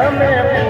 તમે